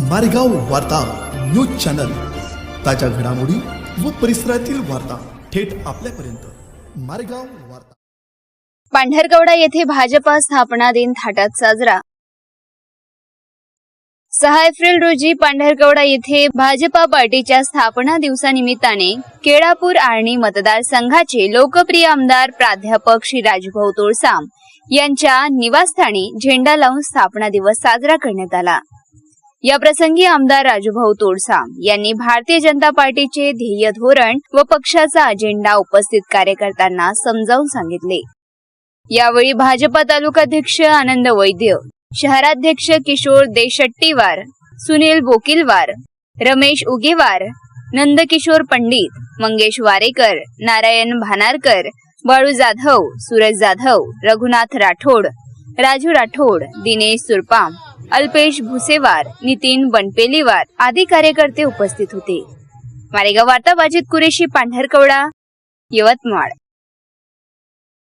मारेगाव वार्ता news channel. ताज्या घडामोडी व परिसरातील वार्ता थेट आपल्यापर्यंत. मारेगाव वार्ता. पांढरकवडा येथे भाजपा स्थापना दिन थाटात साजरा. सहा एप्रिल रोजी पांढरकवडा येथे भाजपा पार्टीच्या स्थापना दिवसानिमित्ताने केळापूर आर्णी मतदारसंघाचे लोकप्रिय आमदार प्राध्यापक श्री राजभाऊ तोळसाम यांच्या निवासस्थानी झेंडा लावून स्थापना दिवस साजरा करण्यात आला. याप्रसंगी आमदार राजूभाऊ तोडसाम यांनी भारतीय जनता पार्टीचे ध्येय धोरण व पक्षाचा अजेंडा उपस्थित कार्यकर्त्यांना समजावून सांगितले. यावेळी भाजपा तालुकाध्यक्ष आनंद वैद्य शहराध्यक्ष किशोर देशट्टीवार सुनील बोकिलवार रमेश उगेवार नंदकिशोर पंडित मंगेश वारेकर नारायण भानारकर बाळू जाधव सूरज जाधव रघुनाथ राठोड राजू राठोड दिनेश सुरपाम अल्पेश भुसेवार नितीन बनपेलीवार आदी कार्यकर्ते उपस्थित होते. मारेगाव वार्ता बाजित कुरेशी पांढरकवडा यवतमाळ.